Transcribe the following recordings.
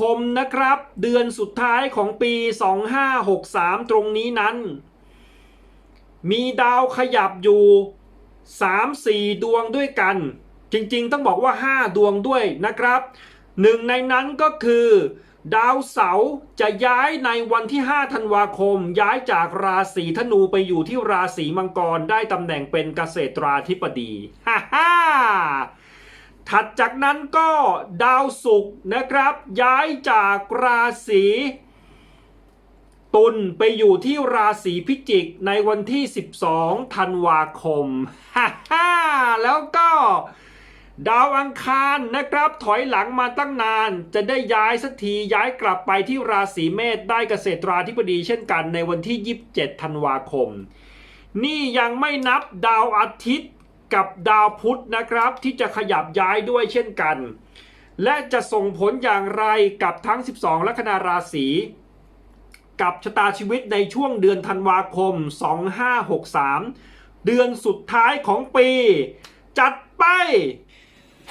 คมนะครับ เดือนสุดท้ายของปี 2563 ตรงนี้นั้น มีดาวขยับอยู่ 3-4 ดวงด้วยกัน จริงๆ ต้องบอกว่า 5 ดวงด้วยนะครับหนึ่งในนั้นก็คือ ดาวเสาร์จะย้ายในวันที่ 5 ธันวาคม ย้ายจากราศีธนูไปอยู่ที่ราศีมังกรได้ตำแหน่งเป็นเกษตราธิบดีฮ่าฮ่า ถัดจากนั้นก็ดาวศุกร์นะครับ ย้ายจากราศีตุลไปอยู่ที่ราศีพิจิกในวันที่ 12 ธันวาคมฮ่าฮ่าแล้วก็ดาวอังคารนะครับ ถอยหลังมาตั้งนาน จะได้ย้ายสักทีย้ายกลับไปที่ราศีเมษได้เกษตราธิบดีเช่นกันในวันที่ 27 ธันวาคม นี่ยังไม่นับดาวอาทิตย์ กับดาวพุธนะครับ ที่จะขยับย้ายด้วยเช่นกัน และจะส่งผลอย่างไรกับทั้ง 12 ลัคนาราศี กับชะตาชีวิตในช่วงเดือนธันวาคม 2563 เดือนสุดท้ายของปี จัดไป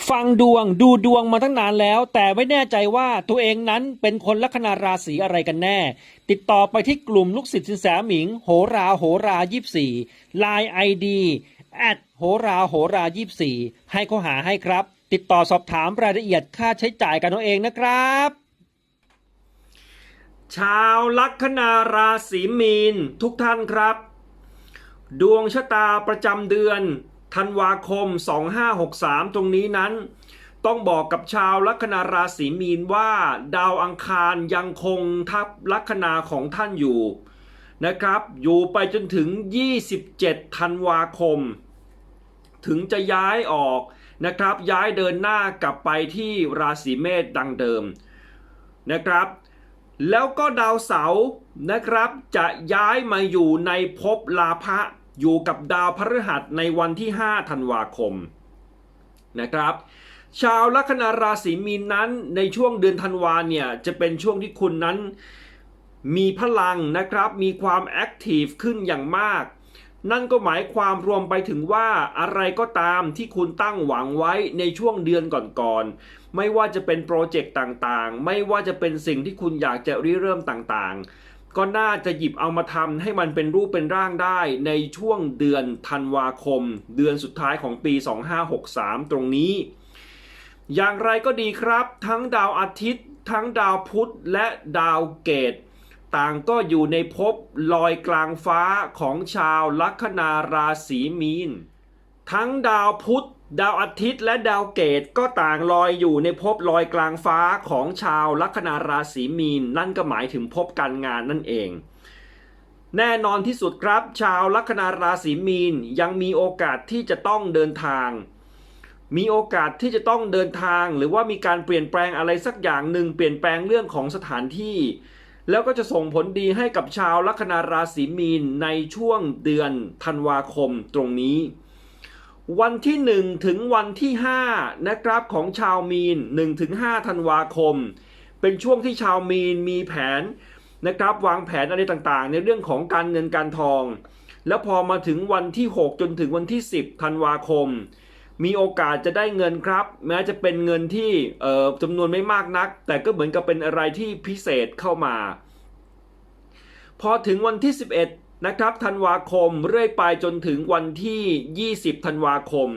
ฟังดวงดูดวงมาตั้งนานแล้ว แต่ไม่แน่ใจว่าตัวเองนั้นเป็นคนลัคนาราศีอะไรกันแน่ ติดต่อไปที่กลุ่มลูกศิษย์สินแสหมิง โหราโหรา24 Line ID แอดโหราโหรา24ให้เขาหาให้ครับ ติดต่อสอบถามรายละเอียดค่าใช้จ่ายกันเอาเองนะครับ ชาวลัคนาราศีมีนทุกท่านครับ ดวงชะตาประจำเดือนธันวาคม 2563 ตรงนี้นั้น ต้องบอกกับชาวลัคนาราศีมีนว่า ดาวอังคารยังคงทับลัคนาของท่านอยู่ นะครับ อยู่ไปจนถึง 27 ธันวาคม ถึงจะย้ายออกนะครับ ย้ายเดินหน้ากลับไปที่ราศีเมษดังเดิมนะครับ แล้วก็ดาวเสาร์นะครับ จะย้ายมาอยู่ในภพลาภะอยู่กับดาวพฤหัสในวันที่ 5 ธันวาคมนะครับชาวลัคนาราศีมีนนั้นในช่วงเดือนธันวาเนี่ยจะเป็นช่วงที่คุณนั้น มีพลังนะครับ มีความแอคทีฟขึ้นอย่างมาก นั่นก็หมายความรวมไปถึงว่าอะไรก็ตามที่คุณตั้งหวังไว้ในช่วงเดือนก่อนๆ ไม่ว่าจะเป็นโปรเจกต์ต่างๆ ไม่ว่าจะเป็นสิ่งที่คุณอยากจะริเริ่มต่างๆ ก็น่าจะหยิบเอามาทำให้มันเป็นรูปเป็นร่างได้ในช่วงเดือนธันวาคม เดือนสุดท้ายของปี 2563 ตรงนี้ อย่างไรก็ดีครับ ทั้งดาวอาทิตย์ ทั้งดาวพุธและดาวเกต ต่างก็อยู่ในภพลอยกลางฟ้าของชาวลัคนาราศีมีน ทั้งดาวพุธ ดาวอาทิตย์และดาวเกตก็ต่างลอยอยู่ในภพลอยกลางฟ้าของชาวลัคนาราศีมีน นั่นก็หมายถึงภพการงานนั่นเอง แน่นอนที่สุดครับ ชาวลัคนาราศีมีนยังมีโอกาสที่จะต้องเดินทางมีโอกาสที่จะต้องเดินทางหรือว่ามีการเปลี่ยนแปลงอะไรสักอย่างหนึ่งเปลี่ยนแปลงเรื่องของสถานที่ แล้วก็จะส่งผลดีให้กับชาวลัคนาราศีมีนในช่วงเดือนธันวาคมตรงนี้ วันที่ 1 ถึงวันที่5นะครับของชาวมีน1ถึง5ธันวาคม เป็นช่วงที่ชาวมีนมีแผนนะครับวางแผนอะไรต่างๆ ในเรื่องของการเงินการทอง แล้วพอมาถึงวันที่ 6 จนถึงวันที่ 10ธันวาคม มีโอกาสจะได้เงินครับ แม้จะเป็นเงินที่จำนวนไม่มากนัก แต่ก็เหมือนกับเป็นอะไรที่พิเศษเข้ามา พอถึงวันที่ 11 นะครับธันวาคมเรื่อยไปจนถึงวันที่ 20ธันวาคม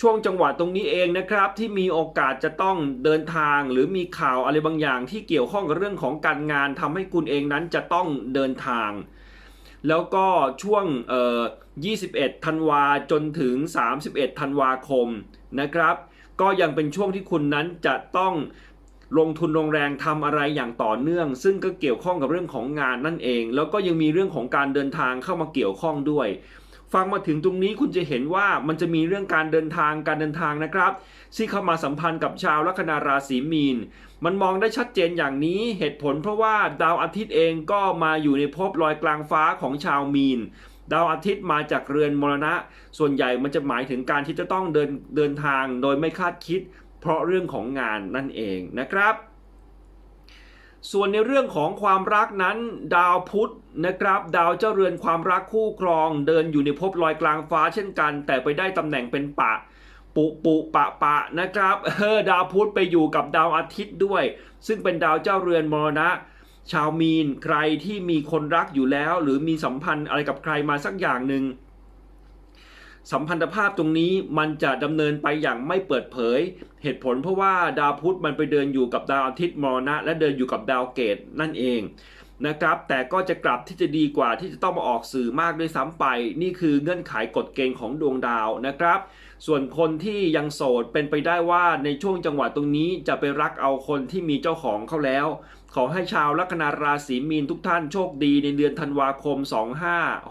ช่วงจังหวะตรงนี้เองนะครับ ที่มีโอกาสจะต้องเดินทาง หรือมีข่าวอะไรบางอย่าง ที่เกี่ยวข้องกับเรื่องของการงานทำให้คุณเองนั้นจะต้องเดินทาง แล้วก็ช่วงเ21 ธันวาจนถึง 31 ธันวาคมนะครับ ก็ยังเป็นช่วงที่คุณนั้นจะต้องลงทุนลงแรงทำอะไรอย่างต่อเนื่อง ซึ่งก็เกี่ยวข้องกับเรื่องของงานนั่นเอง แล้วก็ยังมีเรื่องของการเดินทางเข้ามาเกี่ยวข้องด้วย ฟังมาถึงตรงนี้คุณจะเห็นว่ามันจะมีเรื่องการเดินทางการเดินทางนะครับที่เข้ามาสัมพันธ์กับชาวลัคนาราศีมีน มันมองได้ชัดเจนอย่างนี้เหตุผลเพราะว่าดาวอาทิตย์เองก็มาอยู่ในภพลอยกลางฟ้าของชาวมีน ดาวอาทิตย์มาจากเรือนมรณะ ส่วนใหญ่มันจะหมายถึงการที่จะต้องเดินเดินทางโดยไม่คาดคิด เพราะเรื่องของงานนั่นเองนะครับ ส่วนในเรื่องของความรักนั้น ดาวพุธนะครับ ดาวเจ้าเรือนความรักคู่ครอง เดินอยู่ในภพลอยกลางฟ้าเช่นกัน แต่ไปได้ตำแหน่งเป็นปะปุปุปะปะนะครับเออดาวพุธไปอยู่กับดาวอาทิตย์ด้วย ซึ่งเป็นดาวเจ้าเรือนมรณะ ชาวมีนใครที่มีคนรักอยู่แล้ว หรือมีสัมพันธ์อะไรกับใครมาสักอย่างหนึ่งสัมพันธภาพตรงนี้มันจะดำเนินไปอย่างไม่เปิดเผย เหตุผลเพราะว่าดาวพุธมันไปเดินอยู่กับดาวอาทิตย์มรณะ และเดินอยู่กับดาวเกตนั่นเอง นะครับแต่ก็จะกลับที่จะดีกว่าที่จะต้องมาออกสื่อมากด้วยซ้ำไป นี่คือเงื่อนไขกฎเกณฑ์ของดวงดาวนะครับ ส่วนคนที่ยังโสดเป็นไปได้ว่าในช่วงจังหวะตรงนี้จะไปรักเอาคนที่มีเจ้าของเขาแล้ว ขอให้ชาวลัคนาราศีมีนทุกท่านโชคดีในเดือนธันวาคม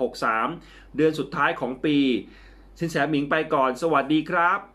2563 เดือนสุดท้ายของปี สินแสหมิงไปก่อน สวัสดีครับ